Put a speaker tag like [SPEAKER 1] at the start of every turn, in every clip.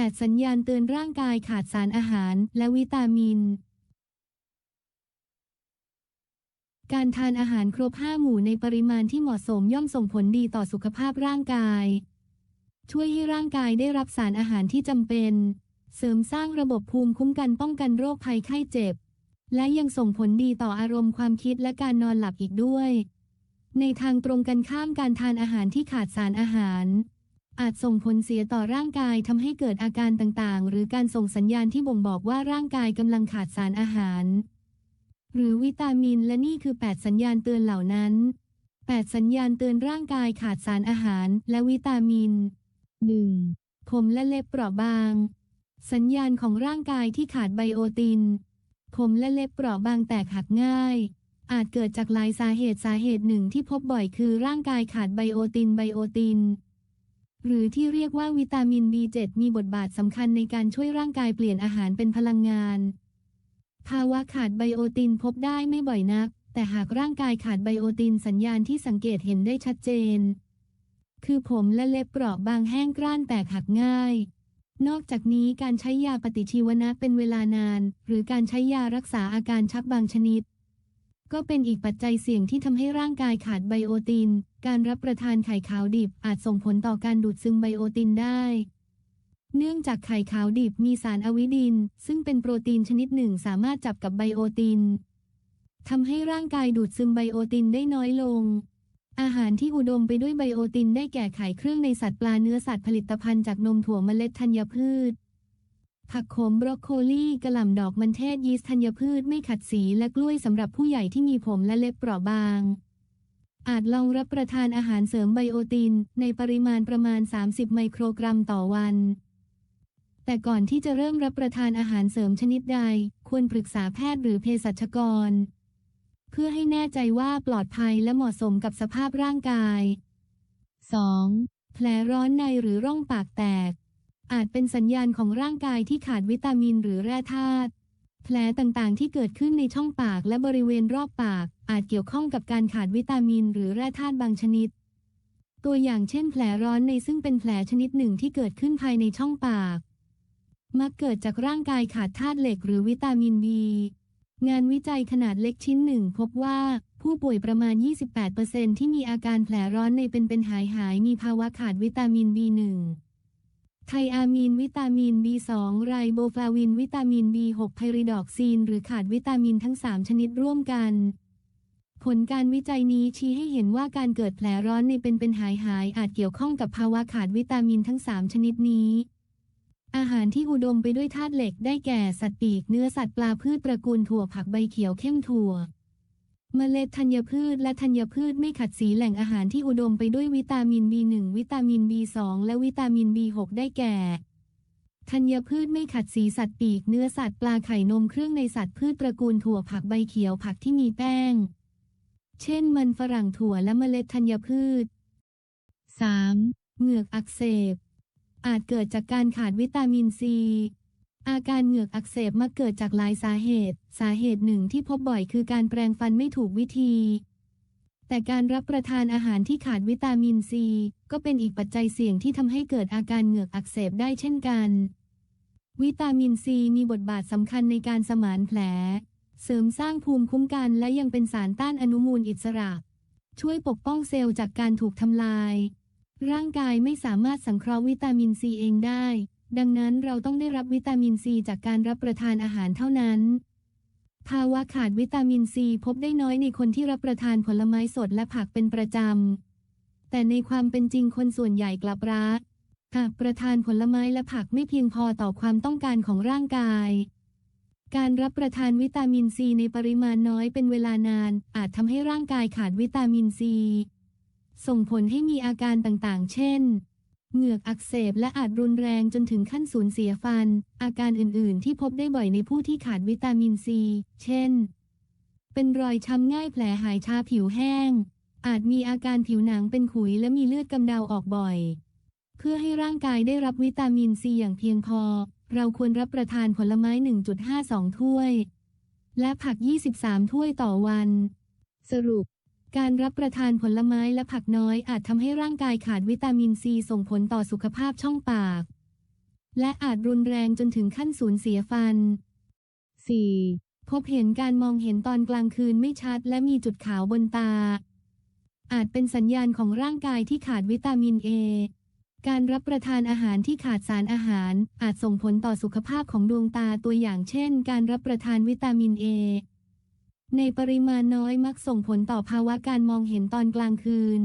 [SPEAKER 1] 8 สัญญาณเตือนร่างกายขาดสารอาหารและวิตามิน การทานอาหารครบ 5 หมู่ในปริมาณที่เหมาะสมย่อมส่งผลดีต่อสุขภาพร่างกาย ช่วยให้ร่างกายได้รับสารอาหารที่จำเป็น เสริมสร้างระบบภูมิคุ้มกันป้องกันโรคภัยไข้เจ็บ และยังส่งผลดีต่ออารมณ์ความคิดและการนอนหลับอีกด้วย ในทางตรงกันข้ามการทานอาหารที่ขาดสารอาหาร อาจส่งผลเสียต่อร่างกายทำให้เกิดอาการต่างๆ หรือการส่งสัญญาณที่บ่งบอกว่าร่างกายกำลังขาดสารอาหาร หรือวิตามินและนี่คือ 8 สัญญาณเตือนเหล่านั้น 8 สัญญาณเตือนร่างกายขาดสารอาหารและวิตามิน 1. ผมและเล็บเปราะบาง สัญญาณของร่างกายที่ขาดไบโอติน ผมและเล็บเปราะบางแตกหักง่ายอาจเกิดจากหลายสาเหตุสาเหตุหนึ่งที่พบบ่อยคือร่างกายขาดไบโอตินไบโอติน หรือที่เรียกว่าวิตามิน B7 มีบทบาทสำคัญในการช่วยร่างกายเปลี่ยนอาหารเป็นพลังงาน ภาวะขาดไบโอตินพบได้ไม่บ่อยนัก แต่หากร่างกายขาดไบโอตินสัญญาณที่สังเกตเห็นได้ชัดเจน คือผมและเล็บเปราะบางแห้งกร้านแตกหักง่าย นอกจากนี้การใช้ยาปฏิชีวนะเป็นเวลานาน หรือการใช้ยารักษาอาการชักบางชนิด ก็เป็นอีกปัจจัยเสี่ยงที่ทำให้ร่างกายขาดไบโอติน การรับประทานไข่ขาวดิบอาจส่งผลต่อการดูดซึมไบโอตินได้ เนื่องจากไข่ขาวดิบมีสารอะวิดิน ซึ่งเป็นโปรตีนชนิดหนึ่งสามารถจับกับไบโอตินทำให้ร่างกายดูดซึมไบโอตินได้น้อยลง อาหารที่อุดมไปด้วยไบโอตินได้แก่ไข่เครื่องในสัตว์ปลาเนื้อสัตว์ผลิตภัณฑ์จากนมถั่วเมล็ดธัญพืช ผักขมบรอกโคลีกระหล่ำดอกมันเทศยีสต์ธัญพืชไม่ขัดสีและกล้วยสำหรับผู้ใหญ่ที่มีผมและเล็บเปราะบาง อาจลองรับประทานอาหารเสริมไบโอติน ในปริมาณประมาณ 30 ไมโครกรัมต่อวัน แต่ก่อนที่จะเริ่มรับประทานอาหารเสริมชนิดใด ควรปรึกษาแพทย์หรือเภสัชกร เพื่อให้แน่ใจว่าปลอดภัยและเหมาะสมกับสภาพร่างกาย 2. แผลร้อนในหรือร่องปากแตก อาจเป็นสัญญาณของร่างกายที่ขาดวิตามินหรือแร่ธาตุแผลต่างๆ ที่เกิดขึ้นในช่องปากและบริเวณรอบปาก อาจเกี่ยวข้องกับการขาดวิตามินหรือแร่ธาตุบางชนิด ตัวอย่างเช่นแผลร้อนในซึ่งเป็นแผลชนิดหนึ่งที่เกิดขึ้นภายในช่องปาก มักเกิดจากร่างกายขาดธาตุเหล็กหรือวิตามินบีงานวิจัยขนาดเล็กชิ้นหนึ่งพบว่าผู้ป่วยประมาณ 28%ที่มีอาการแผลร้อนในเป็นเป็นหายหายมีภาวะขาดวิตามิน B1 ไทอามีน วิตามิน B2 ไรโบฟลาวิน วิตามิน B6 ไพริดอกซีน หรือขาดวิตามินทั้ง 3 ชนิดร่วมกัน ผลการวิจัยนี้ชี้ให้เห็นว่าการเกิดแผลร้อนในเป็นเป็นหายหายอาจเกี่ยวข้องกับภาวะขาดวิตามินทั้ง 3 ชนิดนี้ อาหารที่อุดมไปด้วยธาตุเหล็กได้แก่สัตว์ปีกเนื้อสัตว์ปลาพืชตระกูลถั่วผักใบเขียวเข้มถั่ว เมล็ดธัญพืชและธัญพืชไม่ขัดสีแหล่งอาหารที่อุดมไปด้วยวิตามิน B1 วิตามิน B2 และวิตามิน B6 ได้แก่ธัญพืชไม่ขัดสีสัตว์ปีกเนื้อสัตว์ปลาไข่นมเครื่องในสัตว์พืชตระกูลถั่วผักใบเขียวผักที่มีแป้ง เช่นมันฝรั่งถั่วและเมล็ดธัญพืช 3. เหงือกอักเสบ อาจเกิดจากการขาดวิตามินซี อาการเหงือกอักเสบมักเกิดจากหลายสาเหตุ สาเหตุหนึ่งที่พบบ่อยคือการแปรงฟันไม่ถูกวิธี แต่การรับประทานอาหารที่ขาดวิตามินซี ก็เป็นอีกปัจจัยเสี่ยงที่ทำให้เกิดอาการเหงือกอักเสบได้เช่นกัน วิตามินซีมีบทบาทสำคัญในการสมานแผล เสริมสร้างภูมิคุ้มกันและยังเป็นสารต้านอนุมูลอิสระ ช่วยปกป้องเซลล์จากการถูกทำลาย ร่างกายไม่สามารถสังเคราะห์วิตามินซีเองได้ ดังนั้นเราต้องได้รับวิตามินซีจากการรับประทานอาหารเท่านั้น ภาวะขาดวิตามินซีพบได้น้อยในคนที่รับประทานผลไม้สดและผักเป็นประจำ แต่ในความเป็นจริงคนส่วนใหญ่กลับรักหากประทานผลไม้และผักไม่เพียงพอต่อความต้องการของร่างกาย การรับประทานวิตามินซีในปริมาณน้อยเป็นเวลานาน อาจทำให้ร่างกายขาดวิตามินซี ส่งผลให้มีอาการต่างๆ เช่น เหงือกอักเสบและอาจรุนแรงจนถึงขั้นสูญเสียฟัน อาการอื่น ๆ ที่พบได้บ่อยในผู้ที่ขาดวิตามินซี เช่น เป็นรอยช้ำง่ายแผลหายช้าผิวแห้ง อาจมีอาการผิวหนังเป็นขุยและมีเลือดกำเดาออกบ่อย เพื่อให้ร่างกายได้รับวิตามินซีอย่างเพียงพอ เราควรรับประทานผลไม้ 1.52 ถ้วย และผัก 23 ถ้วยต่อวัน สรุป การรับประทานผลไม้และผักน้อยอาจทำให้ร่างกายขาดวิตามินซีส่งผลต่อสุขภาพช่องปาก และอาจรุนแรงจนถึงขั้นสูญเสียฟัน 4. พบเห็นการมองเห็นตอนกลางคืนไม่ชัด และมีจุดขาวบนตา อาจเป็นสัญญาณของร่างกายที่ขาดวิตามินเอการรับประทานอาหารที่ขาดสารอาหาร อาจส่งผลต่อสุขภาพของดวงตาตัวอย่างเช่น การรับประทานวิตามินเอ ในปริมาณน้อยมักส่งผลต่อภาวะการมองเห็นตอนกลางคืน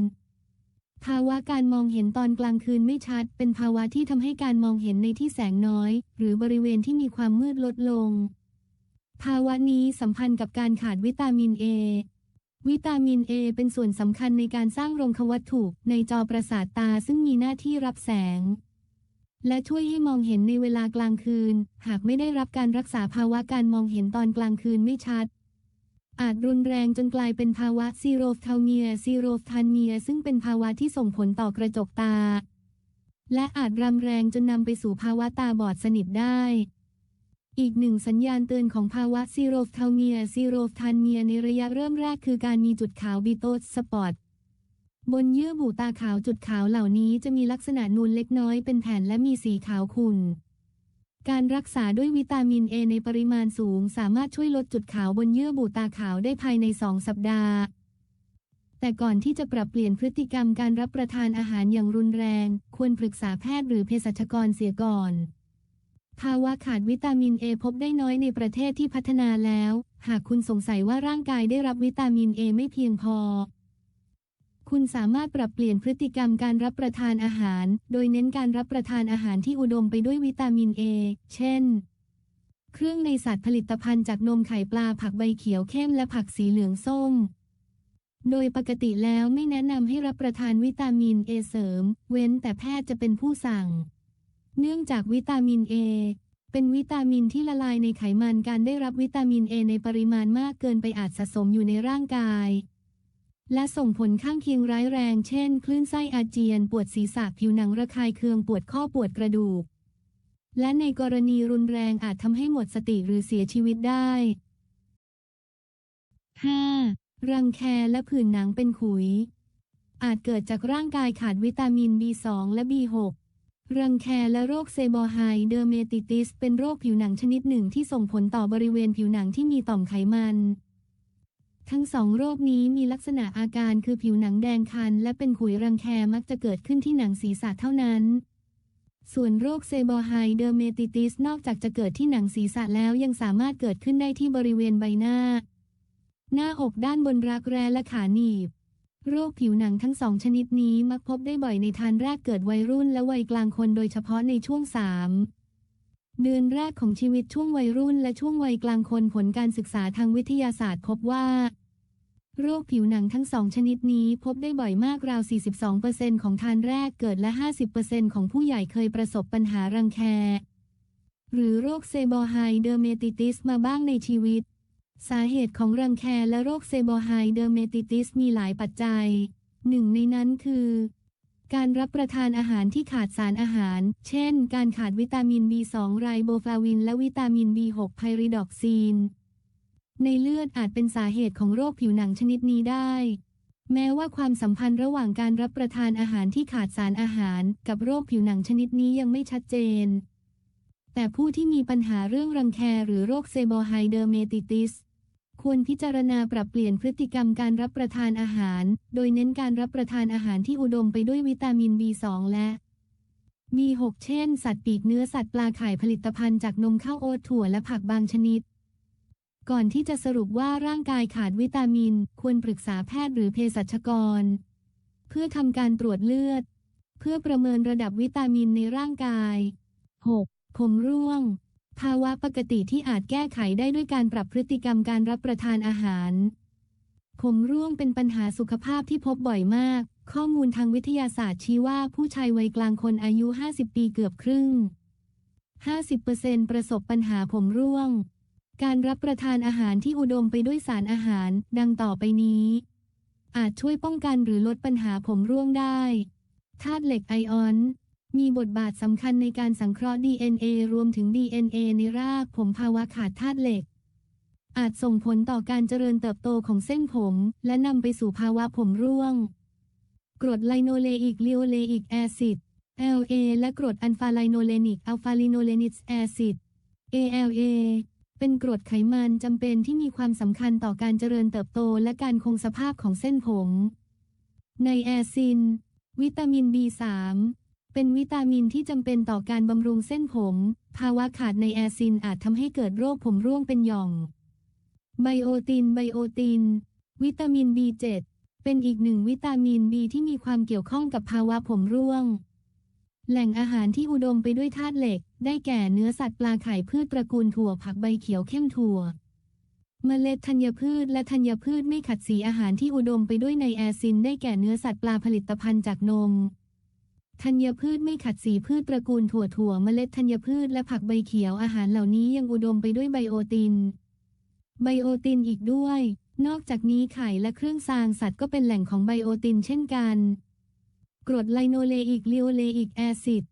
[SPEAKER 1] ภาวะการมองเห็นตอนกลางคืนไม่ชัด เป็นภาวะที่ทำให้การมองเห็นในที่แสงน้อย หรือบริเวณที่มีความมืดลดลง ภาวะนี้สัมพันธ์กับการขาดวิตามินเอวิตามินเอเป็นส่วนสำคัญในการสร้างโรงควัตถุในจอประสาทตาซึ่งมีหน้าที่รับแสง และช่วยให้มองเห็นในเวลากลางคืน หากไม่ได้รับการรักษาภาวะการมองเห็นตอนกลางคืนไม่ชัด อาจรุนแรงจนกลายเป็นภาวะซีโรฟทาเมียซีโรฟทานเมีย ซึ่งเป็นภาวะที่ส่งผลต่อกระจกตา และอาจรำแรงจนนำไปสู่ภาวะตาบอดสนิทได้ อีกหนึ่งสัญญาณเตือนของภาวะซีโรฟทาเมียซีโรฟทานเมียในระยะเริ่มแรกคือการมีจุดขาวบีโตสสปอตบนเยื่อบุตาขาวจุดขาวเหล่านี้จะมีลักษณะนูนเล็กน้อยเป็นแผ่นและมีสีขาวขุ่น การรักษาด้วยวิตามินเอในปริมาณสูง สามารถช่วยลดจุดขาวบนเยื่อบุตาขาวได้ภายใน 2 สัปดาห์ แต่ก่อนที่จะปรับเปลี่ยนพฤติกรรมการรับประทานอาหารอย่างรุนแรง ควรปรึกษาแพทย์หรือเภสัชกรเสียก่อน ภาวะขาดวิตามินเอพบได้น้อยในประเทศที่พัฒนาแล้ว หากคุณสงสัยว่าร่างกายได้รับวิตามินเอไม่เพียงพอ คุณสามารถปรับเปลี่ยนพฤติกรรมการรับประทานอาหาร โดยเน้นการรับประทานอาหารที่อุดมไปด้วยวิตามินเอ เช่น เครื่องในสัตว์ผลิตภัณฑ์จากนมไข่ปลาผักใบเขียวเข้มและผักสีเหลืองส้ม โดยปกติแล้วไม่แนะนำให้รับประทานวิตามินเอเสริม เว้นแต่แพทย์จะเป็นผู้สั่ง เนื่องจากวิตามินเอเป็นวิตามินที่ละลายในไขมันการได้รับวิตามินเอในปริมาณมากเกินไปอาจสะสมอยู่ในร่างกาย และส่งผลข้างเคียงร้ายแรง เช่น คลื่นไส้อาเจียน ปวดศีรษะผิวหนังระคายเคือง ปวดข้อปวดกระดูก และในกรณีรุนแรงอาจทำให้หมดสติหรือเสียชีวิตได้ 5. รังแคและผื่นหนังเป็นขุย อาจเกิดจากร่างกายขาดวิตามิน B2 และ B6 รังแคและโรคเซบอร์ไฮเดอร์เมติติส เป็นโรคผิวหนังชนิดหนึ่งที่ส่งผลต่อบริเวณผิวหนังที่มีต่อมไขมัน ทั้งสองโรคนี้มีลักษณะอาการคือผิวหนังแดงคัน และเป็นขุยรังแคมักจะเกิดขึ้นที่หนังศีรษะเท่านั้น ส่วนโรคเซบอไฮเดอร์เมติติสนอกจากจะเกิดที่หนังศีรษะแล้วยังสามารถเกิดขึ้นได้ที่บริเวณใบหน้า หน้าอกด้านบนรักแร้และขาหนีบ โรคผิวหนังทั้งสองชนิดนี้มักพบได้บ่อยในทานแรกเกิดวัยรุ่นและวัยกลางคนโดยเฉพาะในช่วง3 เดือนแรกของชีวิตช่วงวัยรุ่นและช่วงวัยกลางคนผลการศึกษาทางวิทยาศาสตร์พบว่า โรคผิวหนังทั้งสองชนิดนี้พบได้บ่อยมากราว 42%ของทานแรกเกิดและ 50%ของผู้ใหญ่เคยประสบปัญหารังแค หรือโรคเซบอร์ไฮเดอร์เมติติสมาบ้างในชีวิต สาเหตุของรังแคและโรคเซบอร์ไฮเดอร์เมติติสมีหลายปัจจัย หนึ่งในนั้นคือ การรับประทานอาหารที่ขาดสารอาหาร เช่น การขาดวิตามิน B2 ไรโบฟลาวิน และวิตามิน B6 ไพริดอกซีน ในเลือดอาจเป็นสาเหตุของโรคผิวหนังชนิดนี้ได้ แม้ว่าความสัมพันธ์ระหว่างการรับประทานอาหารที่ขาดสารอาหาร กับโรคผิวหนังชนิดนี้ยังไม่ชัดเจน แต่ผู้ที่มีปัญหาเรื่องรังแคหรือโรคเซโบไฮเดอร์เมติติส ควรพิจารณาปรับเปลี่ยนพฤติกรรมการรับประทานอาหาร โดยเน้นการรับประทานอาหารที่อุดมไปด้วยวิตามิน B2 และ B6 เช่น สัตว์ปีกเนื้อสัตว์ปลาไข่ผลิตภัณฑ์จากนมข้าวโอ๊ตถั่วและผักบางชนิด ก่อนที่จะสรุปว่าร่างกายขาดวิตามิน ควรปรึกษาแพทย์หรือเภสัชกร เพื่อทำการตรวจเลือด เพื่อประเมินระดับวิตามินในร่างกาย 6. ผมร่วง ภาวะปกติที่อาจแก้ไขได้ด้วยการปรับพฤติกรรมการรับประทานอาหาร ผมร่วงเป็นปัญหาสุขภาพที่พบบ่อยมาก ข้อมูลทางวิทยาศาสตร์ชี้ว่าผู้ชายวัยกลางคนอายุ 50 ปีเกือบครึ่ง 50%ประสบปัญหาผมร่วง การรับประทานอาหารที่อุดมไปด้วยสารอาหาร ดังต่อไปนี้ อาจช่วยป้องกันหรือลดปัญหาผมร่วงได้ธาตุเหล็กไอออน มีบทบาทสำคัญในการสังเคราะห์ DNA รวมถึง DNA ในรากผมภาวะขาดธาตุเหล็ก อาจส่งผลต่อการเจริญเติบโตของเส้นผม และนำไปสู่ภาวะผมร่วง กรดไลโนเลอิกลิโอเลอิกแอซิด LA และกรดอัลฟาไลโนเลนิกอัลฟาลิโนเลนิกแอซิด ALA เป็นกรดไขมันจำเป็นที่มีความสำคัญต่อการเจริญเติบโตและการคงสภาพของเส้นผม ในแอซิน วิตามิน B3 เป็นวิตามินที่จำเป็นต่อการบำรุงเส้นผม ภาวะขาดในแอซินอาจทำให้เกิดโรคผมร่วงเป็นหย่อมไบโอติน ไบโอติน วิตามิน B7 เป็นอีกหนึ่งวิตามิน B ที่มีความเกี่ยวข้องกับภาวะผมร่วง แหล่งอาหารที่อุดมไปด้วยธาตุเหล็ก ได้แก่เนื้อสัตว์ปลาไข่พืชตระกูลถั่วผักใบเขียวเข้มถั่วเมล็ดธัญพืชและธัญพืชไม่ขัดสีอาหารที่อุดมไปด้วยไนแอซินได้แก่เนื้อสัตว์ปลาผลิตภัณฑ์จากนม ธัญพืชไม่ขัดสีพืชตระกูลถั่วถั่วเมล็ดธัญพืชและผักใบเขียวอาหารเหล่านี้ยังอุดมไปด้วยไบโอติน ไบโอตินอีกด้วย นอกจากนี้ไข่และเครื่องซางสัตว์ก็เป็นแหล่งของไบโอตินเช่นกัน กรดไลโนเลอิกลิโอเลอิกแอซิด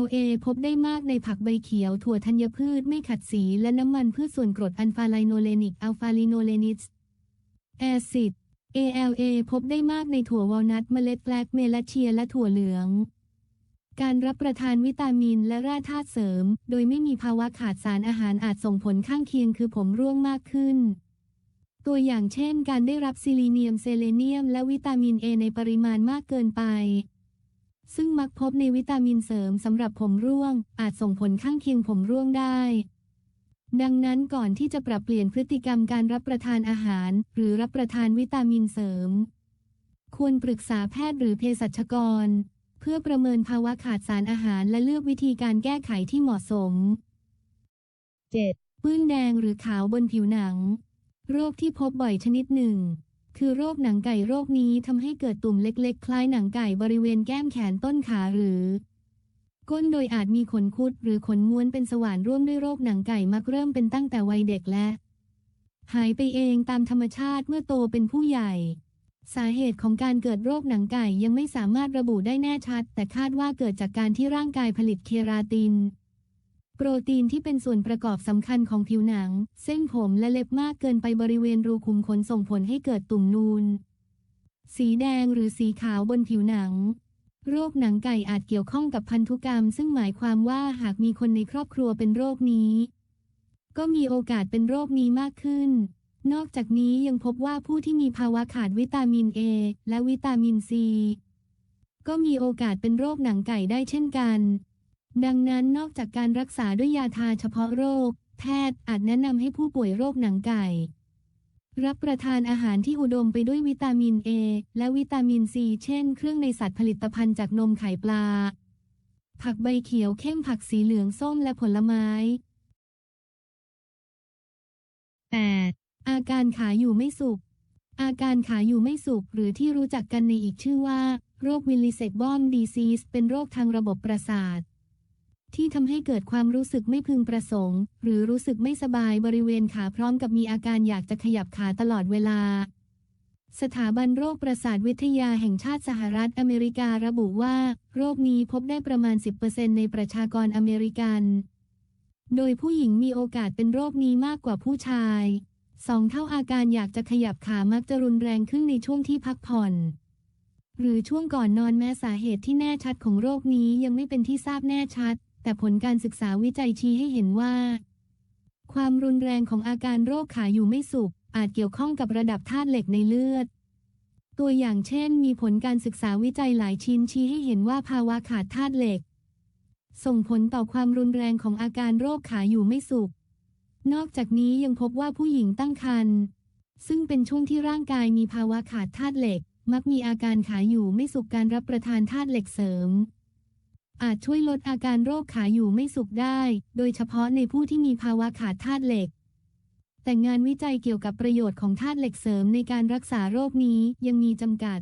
[SPEAKER 1] LA พบได้มากในผักใบเขียว ถั่วธัญพืชไม่ขัดสีและน้ำมันพืชส่วนกรดอัลฟาไลโนเลนิกอัลฟาลิโนเลนิสแอซิด ALA พบได้มากในถั่ววอลนัทเมล็ดแบล็กเมลาเชียและถั่วเหลือง การรับประทานวิตามินและแร่ธาตุเสริม โดยไม่มีภาวะขาดสารอาหารอาจส่งผลข้างเคียงคือผมร่วงมากขึ้น ตัวอย่างเช่น การได้รับซิลีเนียมเซเลเนียม และวิตามินเอในปริมาณมากเกินไป ซึ่งมักพบในวิตามินเสริมสำหรับผมร่วง อาจส่งผลข้างเคียงผมร่วงได้ดังนั้นก่อนที่จะปรับเปลี่ยนพฤติกรรมการรับประทานอาหาร หรือรับประทานวิตามินเสริม ควรปรึกษาแพทย์หรือเภสัชกร เพื่อประเมินภาวะขาดสารอาหารและเลือกวิธีการแก้ไขที่เหมาะสม 7. ปื้นแดงหรือขาวบนผิวหนัง โรคที่พบบ่อยชนิดหนึ่ง คือโรคหนังไก่โรคนี้ทำให้เกิดตุ่มเล็กๆ คล้ายหนังไก่บริเวณแก้มแขนต้นขาหรือ ก้นโดยอาจมีขนคุดหรือขนม้วนเป็นสว่านร่วมด้วยโรคหนังไก่มักเริ่มเป็นตั้งแต่วัยเด็กและ หายไปเองตามธรรมชาติเมื่อโตเป็นผู้ใหญ่ สาเหตุของการเกิดโรคหนังไก่ยังไม่สามารถระบุได้แน่ชัด แต่คาดว่าเกิดจากการที่ร่างกายผลิตเคราติน โปรตีนที่เป็นส่วนประกอบสำคัญของผิวหนัง เส้นผมและเล็บมากเกินไปบริเวณรูขุมขนส่งผลให้เกิดตุ่มนูน สีแดงหรือสีขาวบนผิวหนัง โรคหนังไก่อาจเกี่ยวข้องกับพันธุกรรม ซึ่งหมายความว่าหากมีคนในครอบครัวเป็นโรคนี้ ก็มีโอกาสเป็นโรคนี้มากขึ้น นอกจากนี้ยังพบว่าผู้ที่มีภาวะขาดวิตามินเอและวิตามินซีก็มีโอกาสเป็นโรคหนังไก่ได้เช่นกัน ดังนั้นนอกจากการรักษาด้วยยาทาเฉพาะโรค แพทย์อาจแนะนำให้ผู้ป่วยโรคหนังไก่ รับประทานอาหารที่อุดมไปด้วยวิตามินเอและวิตามินซีเช่น เครื่องในสัตว์ผลิตภัณฑ์จากนมไข่ปลา ผักใบเขียวเข้มผักสีเหลืองส้มและผลไม้ 8. อาการขาอยู่ไม่สุข อาการขาอยู่ไม่สุข หรือที่รู้จักกันในอีกชื่อว่า โรควิลลิเซกบอมดีซีสเป็นโรคทางระบบประสาท ที่ทำให้เกิดความรู้สึกไม่พึงประสงค์ หรือรู้สึกไม่สบายบริเวณขาพร้อมกับมีอาการอยากจะขยับขาตลอดเวลาสถาบันโรคประสาทวิทยาแห่งชาติสหรัฐอเมริการะบุว่า โรคนี้พบได้ประมาณ 10%ในประชากรอเมริกัน โดยผู้หญิงมีโอกาสเป็นโรคนี้มากกว่าผู้ชาย สองเท่าอาการอยากจะขยับขามักจะรุนแรงขึ้นในช่วงที่พักผ่อน หรือช่วงก่อนนอนแม้สาเหตุที่แน่ชัดของโรคนี้ยังไม่เป็นที่ทราบแน่ชัด แต่ผลการศึกษาวิจัยชี้ให้เห็นว่า ความรุนแรงของอาการโรคขาอยู่ไม่สุข อาจเกี่ยวข้องกับระดับธาตุเหล็กในเลือด ตัวอย่างเช่น มีผลการศึกษาวิจัยหลายชิ้นชี้ให้เห็นว่าภาวะขาดธาตุเหล็ก ส่งผลต่อความรุนแรงของอาการโรคขาอยู่ไม่สุข นอกจากนี้ยังพบว่าผู้หญิงตั้งครรภ์ซึ่งเป็นช่วงที่ร่างกายมีภาวะขาดธาตุเหล็ก มักมีอาการขาอยู่ไม่สุขการรับประทานธาตุเหล็กเสริม อาจช่วยลดอาการโรคขาอยู่ไม่สุขได้ โดยเฉพาะในผู้ที่มีภาวะขาดธาตุเหล็ก แต่งานวิจัยเกี่ยวกับประโยชน์ของธาตุเหล็กเสริมในการรักษาโรคนี้ยังมีจำกัด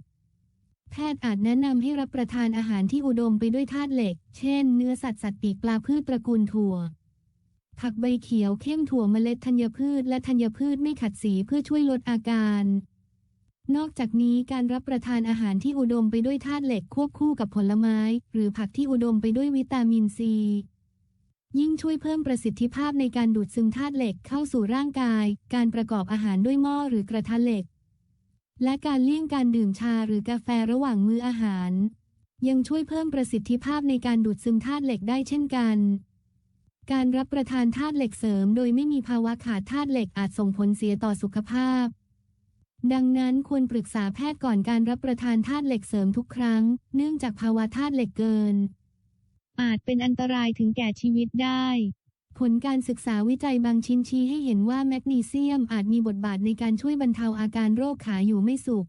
[SPEAKER 1] แพทย์อาจแนะนำให้รับประทานอาหารที่อุดมไปด้วยธาตุเหล็ก เช่น เนื้อสัตว์สัตว์ปีกปลาพืชตระกูลถั่ว ผักใบเขียวเข้มถั่วเมล็ดธัญพืช และธัญพืชไม่ขัดสีเพื่อช่วยลดอาการ นอกจากนี้การรับประทานอาหารที่อุดมไปด้วยธาตุเหล็กควบคู่กับผลไม้ หรือผักที่อุดมไปด้วยวิตามินซี ยิ่งช่วยเพิ่มประสิทธิภาพในการดูดซึมธาตุเหล็กเข้าสู่ร่างกาย การประกอบอาหารด้วยหม้อหรือกระทะเหล็ก และการเลี่ยงการดื่มชาหรือกาแฟระหว่างมื้ออาหาร ยังช่วยเพิ่มประสิทธิภาพในการดูดซึมธาตุเหล็กได้เช่นกัน การรับประทานธาตุเหล็กเสริมโดยไม่มีภาวะขาดธาตุเหล็กอาจส่งผลเสียต่อสุขภาพ ดังนั้นควรปรึกษาแพทย์ก่อนการรับประทานธาตุเหล็กเสริมทุกครั้ง เนื่องจากภาวะธาตุเหล็กเกิน อาจเป็นอันตรายถึงแก่ชีวิตได้ ผลการศึกษาวิจัยบางชิ้นชี้ให้เห็นว่าแมกนีเซียมอาจมีบทบาทในการช่วยบรรเทาอาการโรคขาอยู่ไม่สุข